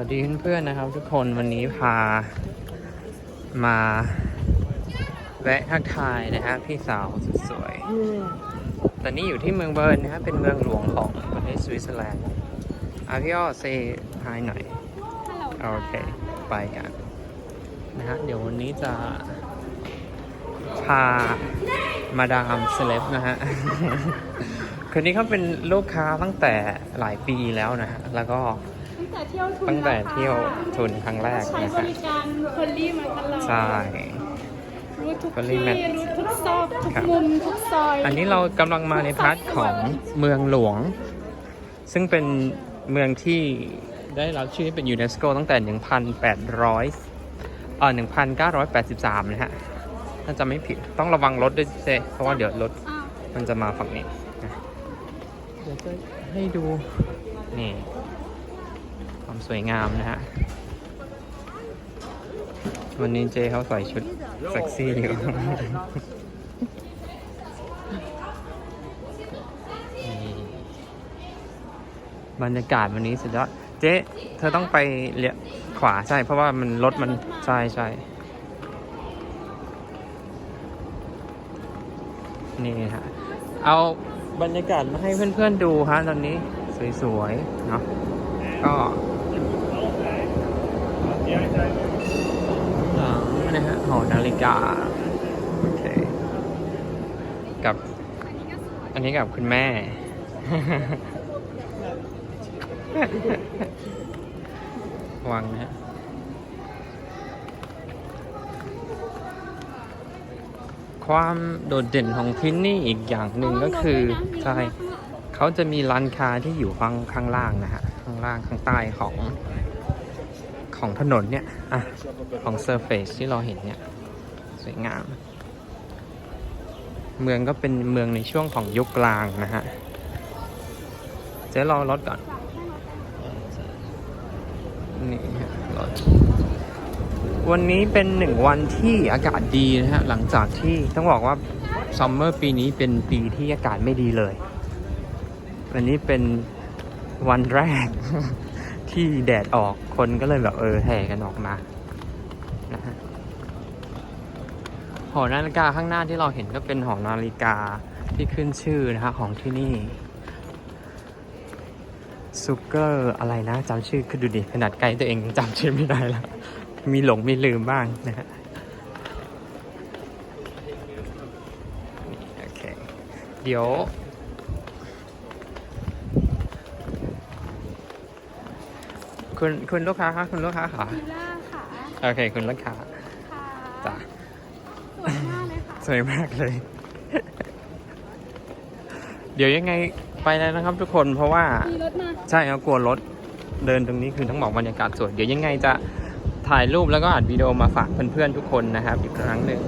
วัสดีเพื่อนๆนะครับทุกคนวันนี้พามาแวะทักทายนะฮะพี่สาวสุดสวยตอนนี้อยู่ที่เมืองเบิร์นนะฮะเป็นเมืองหลวงของประเทศสวิตเซอร์แลนด์อะพี่อ้อเซฮายหน่อยโอเคไปกันนะฮะเดี๋ยววันนี้จะพามาดามเซเลบนะฮะคนนี้เขาเป็นลูกค้าตั้งแต่หลายปีแล้วนะฮะแล้วก็ตั้ง แต่เที่ยวทุนตั้งแต่นะคะเที่ยวทุนครั้งแรกใช้นะบฮะริการคนรีมาตลอดใช่ รู้ทุกคนรีที่แมท รู้ทุกซอกทุกครับมุมทุกซอยอันนี้เรากำลังมาในพาร์ทของเมืองหลวง ซึ่งเป็นเมืองที่ได้รับชื่อให้เป็นยูเนสโกตั้งแต่ 1,800เอ่อ1,983 นะฮะ ถ้าจะไม่ผิดต้องระวังรถด้วยเซเพราะว่าเดี๋ยวรถอ้าวมันจะมาฝั่งนี้นะเดี๋ยวจะให้ดู นี่ ความสวยงามนะฮะ วันนี้เจเขาใส่ชุดเซ็กซี่อยู่บรรยากาศวันนี้สุดยอด เจ๊เธอต้องไปเลี้ยวขวาใช่ เพราะว่ามันรถมันใช่ใช่นี่ฮะ เอาบรรยากาศมาให้เพื่อนๆดูฮะตอนนี้สวยๆ เนาะก็ หลังนะฮะหอนาฬิกา โอเค กับ อันนี้กับคุณแม่ วังนะฮะความโดดเด่นของที่นี่อีกอย่างหนึ่งก็คือใช่เขาจะมีร้านค้าที่อยู่ข้างข้างล่างนะฮะ ข้างล่างข้างใต้ของของถนนเนี่ยอะของเซอร์เฟซที่เราเห็นเนี่ยสวยงาม เมืองก็เป็นเมืองในช่วงของยุคกลางนะฮะเจ๊รอรถก่อน นี่ฮะรถวันนี้เป็นหนึ่งวันที่อากาศดีนะฮะ หลังจากที่ต้องบอกว่าซัมเมอร์ปีนี้เป็นปีที่อากาศไม่ดีเลย วันนี้เป็น วันแรก ที่แดดออกคนก็เลยแบบเออแห่กันออกมานะฮะหอนาฬิกาข้างหน้าที่เราเห็นก็เป็นหอนาฬิกาที่ขึ้นชื่อนะฮะของที่นี่ซูเกอร์อะไรนะจำชื่อคือดูดิขนาดไกลตัวเองจำชื่อไม่ได้แล้วมีหลงมีลืมบ้างนะฮะนี่โอเคเดี๋ยว คุณคุณลูกค้าคะคุณลูกค้าค่ะวิลล่าค่ะโอเค คุณลูกค้าค่ะจ้ะสวยมากเลยค่ะสวยมากเลย เดี๋ยวยังไงไปแล้วนะครับทุกคนเพราะว่า มีรถมาใช่ครับกลัวรถเดินตรงนี้คือต้องบอกบรรยากาศสวยเดี๋ยวยังไงจะถ่ายรูปแล้วก็อัดวิดีโอมาฝากเพื่อนๆทุกคนนะครับ อีกครั้งหนึ่ง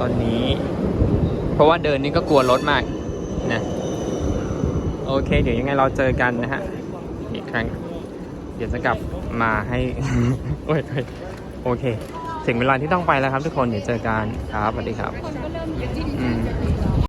ตอนนี้ เพราะว่าเดินนี่ก็กลัวรถมากนะโอเค เดี๋ยวยังไงเราเจอกันนะฮะอีกครั้ง เดี๋ยวจะกลับมาให้โอ้ยโอ้ยโอเค ถึงเวลาที่ต้องไปแล้วครับทุกคน เดี๋ยวเจอกันครับสวัสดีครับ คนก็เริ่มเยอะอืม